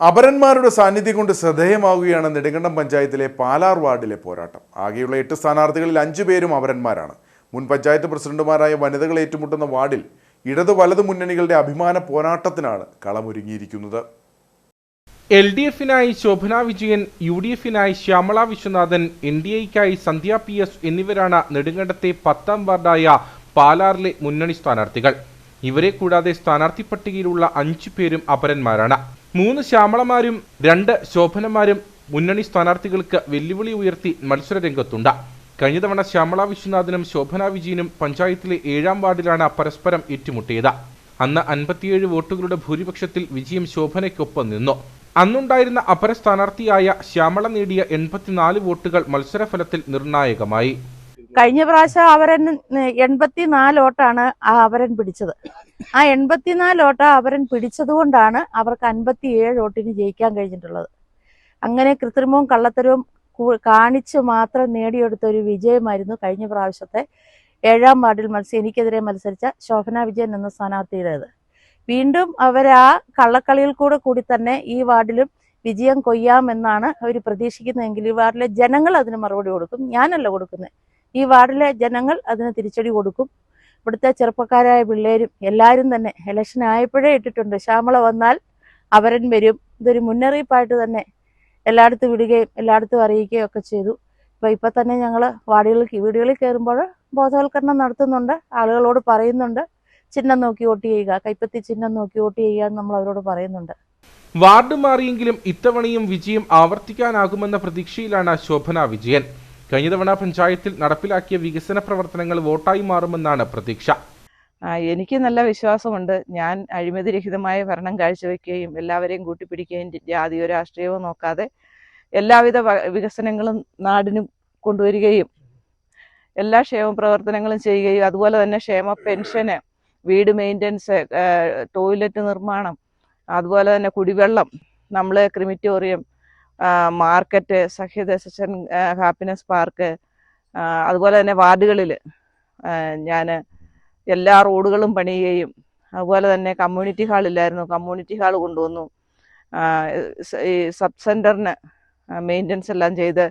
അപരന്മാരുടെ സാന്നിധ്യം കൊണ്ട് ശ്രദ്ധേയമാവുകയാണ് നെടുങ്കണ്ടം പഞ്ചായത്തിലെ പാലാർ വാർഡിലെ പോരാട്ടം. ആകെയുള്ള എട്ട് സ്ഥാനാർത്ഥികളിൽ അഞ്ചു പേരും അപരന്മാരാണ്. മുൻ പഞ്ചായത്ത് പ്രസിഡന്റുമാരായ വനിതകൾ ഏറ്റുമുട്ടുന്ന വാർഡിൽ ഇടതു വലതു മുന്നണികളുടെ അഭിമാന പോരാട്ടത്തിനാണ് കളമൊരുങ്ങിയിരിക്കുന്നത്. എൽ ഡി എഫിനായി ശോഭന വിജയൻ യു ഡി എഫിനായി ശ്യാമള വിശ്വനാഥൻ എൻ ഡി എക്കായി സന്ധ്യ പി എസ് എന്നിവരാണ് നെടുങ്കണ്ടത്തെ പത്താം വാർഡായ പാലാറിലെ മുന്നണി സ്ഥാനാർത്ഥികൾ. ഇവരെ കൂടാതെ സ്ഥാനാർത്ഥി പട്ടികയിലുള്ള അഞ്ചു പേരും അപരന്മാരാണ്. മൂന്ന് ശ്യാമളമാരും രണ്ട് ശോഭനമാരും മുന്നണി സ്ഥാനാർത്ഥികൾക്ക് വെല്ലുവിളി ഉയർത്തി മത്സര രംഗത്തുണ്ട്. കഴിഞ്ഞ തവണ ശ്യാമള വിശ്വനാഥനും ശോഭന വിജയനും പഞ്ചായത്തിലെ ഏഴാം വാർഡിലാണ് പരസ്പരം ഏറ്റുമുട്ടിയത്. അന്ന് അൻപത്തിയേഴ് വോട്ടുകളുടെ ഭൂരിപക്ഷത്തിൽ വിജയം ശോഭനയ്ക്കൊപ്പം നിന്നു. അന്നുണ്ടായിരുന്ന അപര സ്ഥാനാർത്ഥിയായ ശ്യാമള നേടിയ എൺപത്തിനാല് വോട്ടുകൾ മത്സരഫലത്തിൽ നിർണായകമായി. കഴിഞ്ഞ പ്രാവശ്യം അവരൻ എൺപത്തിനാല് ഓട്ടാണ് ആ അവരൻ പിടിച്ചത്. ആ എൺപത്തിനാല് ഓട്ട അവരൻ പിടിച്ചത് കൊണ്ടാണ് അവർക്ക് അൻപത്തിയേഴ് ഓട്ടിന് ജയിക്കാൻ കഴിഞ്ഞിട്ടുള്ളത്. അങ്ങനെ കൃത്രിമവും കള്ളത്തരവും കാണിച്ച് മാത്രം നേടിയെടുത്ത ഒരു വിജയമായിരുന്നു കഴിഞ്ഞ പ്രാവശ്യത്തെ ഏഴാം വാർഡിൽ മത്സരം എനിക്കെതിരെ മത്സരിച്ച ശോഭന വിജയൻ എന്ന സ്ഥാനാർത്ഥിയുടേത്. വീണ്ടും അവർ ആ കള്ളക്കളിയിൽ കൂടെ കൂടി തന്നെ ഈ വാർഡിലും വിജയം കൊയ്യാമെന്നാണ് അവർ പ്രതീക്ഷിക്കുന്നതെങ്കിൽ ഈ വാർഡിലെ ജനങ്ങൾ അതിന് മറുപടി കൊടുക്കും. ഞാനല്ല കൊടുക്കുന്നത് ഈ വാർഡിലെ ജനങ്ങൾ അതിന് തിരിച്ചടി കൊടുക്കും. ഇവിടുത്തെ ചെറുപ്പക്കാരായ പിള്ളേരും എല്ലാവരും തന്നെ ഇലക്ഷൻ ആയപ്പോഴേ ഇട്ടിട്ടുണ്ട്. ശ്യാമള വന്നാൽ അവരൻ വരും. ഇതൊരു മുന്നറിയിപ്പായിട്ട് തന്നെ എല്ലായിടത്തും വിടുകയും എല്ലായിടത്തും അറിയിക്കുകയും ഒക്കെ ചെയ്തു. ഇപ്പോൾ ഇപ്പം തന്നെ ഞങ്ങൾ വാർഡുകളിൽ വീടുകളിൽ കയറുമ്പോൾ ബോധവൽക്കരണം നടത്തുന്നുണ്ട്. ആളുകളോട് പറയുന്നുണ്ട്. ചിഹ്നം നോക്കി വോട്ട് ചെയ്യുക കൈപ്പത്തി ചിഹ്നം നോക്കി വോട്ട് ചെയ്യുക എന്ന് നമ്മൾ അവരോട് പറയുന്നുണ്ട്. വാർഡ് മാറിയെങ്കിലും ഇത്തവണയും വിജയം ആവർത്തിക്കാനാകുമെന്ന പ്രതീക്ഷയിലാണ് ശോഭന വിജയൻ. കഴിഞ്ഞ തവണ പഞ്ചായത്തിൽ നടപ്പിലാക്കിയ വികസന പ്രവർത്തനങ്ങൾ വോട്ടായി മാറുമെന്നാണ് പ്രതീക്ഷ. എനിക്ക് നല്ല വിശ്വാസമുണ്ട്. ഞാൻ അഴിമതിരഹിതമായ ഭരണം കാഴ്ചവെക്കുകയും എല്ലാവരെയും കൂട്ടിപ്പിടിക്കുകയും ജാതിയോ രാഷ്ട്രീയമോ നോക്കാതെ എല്ലാവിധ വികസനങ്ങളും നാടിനും കൊണ്ടുവരികയും എല്ലാ ക്ഷേമ പ്രവർത്തനങ്ങളും ചെയ്യുകയും അതുപോലെ തന്നെ ക്ഷേമ പെൻഷന് വീട് മെയിന്റനൻസ് ടോയ്ലറ്റ് നിർമ്മാണം അതുപോലെ തന്നെ കുടിവെള്ളം നമ്മൾ ക്രിമിറ്റോറിയം മാർക്കറ്റ് സഹ്യദശൻ ഹാപ്പിനെസ് പാർക്ക് അതുപോലെ തന്നെ വാർഡുകളിൽ ഞാൻ എല്ലാ റോഡുകളും പണിയുകയും അതുപോലെ തന്നെ കമ്മ്യൂണിറ്റി ഹാളില്ലായിരുന്നു കമ്മ്യൂണിറ്റി ഹാൾ കൊണ്ടുവന്നു. ഈ സബ് സെന്ററിന് മെയിന്റനൻസ് എല്ലാം ചെയ്ത്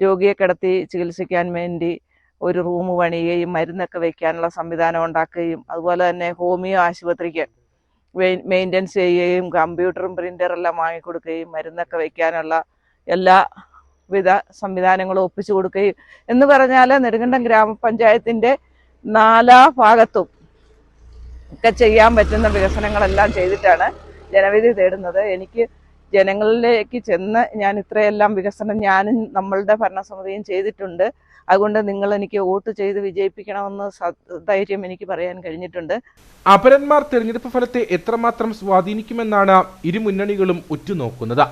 രോഗിയെ കിടത്തി ചികിത്സിക്കാൻ വേണ്ടി ഒരു റൂം പണിയുകയും മരുന്നൊക്കെ വയ്ക്കാനുള്ള സംവിധാനം ഉണ്ടാക്കുകയും അതുപോലെ തന്നെ ഹോമിയോ ആശുപത്രിക്ക് മെയിന്റനൻസ് ചെയ്യുകയും കമ്പ്യൂട്ടറും പ്രിന്ററെല്ലാം വാങ്ങിക്കൊടുക്കുകയും മരുന്നൊക്കെ വയ്ക്കാനുള്ള എല്ലാ വിധ സംവിധാനങ്ങളും ഒപ്പിച്ചു കൊടുക്കുകയും. എന്ന് പറഞ്ഞാൽ നെടുങ്കണ്ടം ഗ്രാമപഞ്ചായത്തിന്റെ നാലാ ഭാഗത്തും ഒക്കെ ചെയ്യാൻ പറ്റുന്ന വികസനങ്ങളെല്ലാം ചെയ്തിട്ടാണ് ജനവിധി തേടുന്നത്. എനിക്ക് ജനങ്ങളിലേക്ക് ചെന്ന് ഞാൻ ഇത്രയെല്ലാം വികസനം ഞാനും നമ്മളുടെ ഭരണസമിതിയും ചെയ്തിട്ടുണ്ട്. അതുകൊണ്ട് നിങ്ങൾ എനിക്ക് വോട്ട് ചെയ്ത് വിജയിപ്പിക്കണമെന്ന് ധൈര്യം എനിക്ക് പറയാൻ കഴിഞ്ഞിട്ടുണ്ട്. അപരന്മാർ തെരഞ്ഞെടുപ്പ് ഫലത്തെ എത്രമാത്രം സ്വാധീനിക്കുമെന്നാണ് ഇരു മുന്നണികളും ഉറ്റുനോക്കുന്നത്.